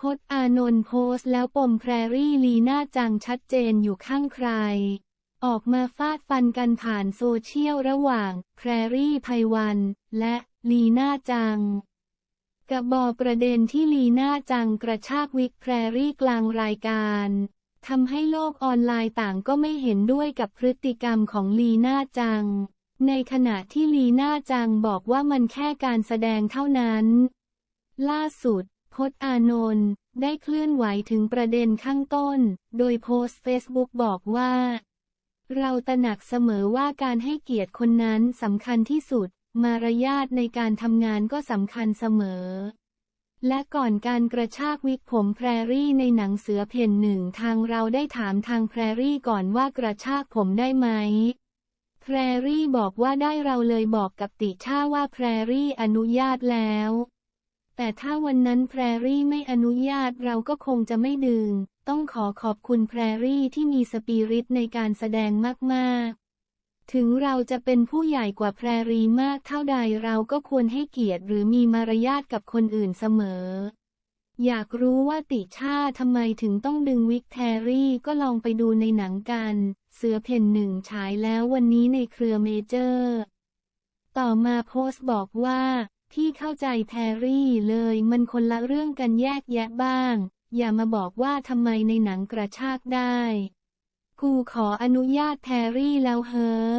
พจน์อานนท์โพสต์แล้วปมแพรรี่ลีน่าจังชัดเจนอยู่ข้างใคร ออกมาฟาดฟันกันผ่านโซเชียลระหว่าง แพรรี่ไพวัน และลีน่าจังกระบอประเด็นที่ลีน่าจังกระชากวิกแพรรี่กลางรายการทำให้โลกออนไลน์ต่างก็ไม่เห็นด้วยกับพฤติกรรมของลีน่าจัง ในขณะที่ลีน่าจังบอกว่ามันแค่การแสดงเท่านั้น ล่าสุด พจน์อานนท์ได้เคลื่อนไหวถึงประเด็นข้างต้น โดยโพสต์เฟซบุ๊กบอกว่า เราตระหนักเสมอว่าการให้เกียรติคนนั้นสำคัญที่สุด มารยาทในการทำงานก็สำคัญเสมอ และก่อนการกระชากวิกผมแพรรี่ในหนังเสือเพ่นหนึ่งทางเราได้ถามทางแพรรี่ก่อนว่ากระชากผมได้ไหมแพรรี่บอกว่าได้เราเลยบอกกับติช่าว่าแพรรี่อนุญาตแล้ว แต่ถ้าวันนั้นแพรรี่ไม่อนุญาตเราก็คงจะไม่ดึง ต้องขอขอบคุณแพรรี่ที่มีสปิริตในการแสดงมากๆ ถึงเราจะเป็นผู้ใหญ่กว่าแพรรี่มากเท่าใดเราก็ควรให้เกียรติหรือมีมารยาทกับคนอื่นเสมอ อยากรู้ว่าติชาทำไมถึงต้องดึงวิกแทรี่ก็ลองไปดูในหนังกัน เสือเพ่นหนึ่งฉายแล้ววันนี้ในเครือเมเจอร์ ต่อมาโพสต์บอกว่า ที่เข้าใจแพรรี่เลยมันคนละเรื่องกันแยกแยะบ้าง อย่ามาบอกว่าทำไมในหนังกระชากได้ กูขออนุญาตแพรรี่แล้วเฮอ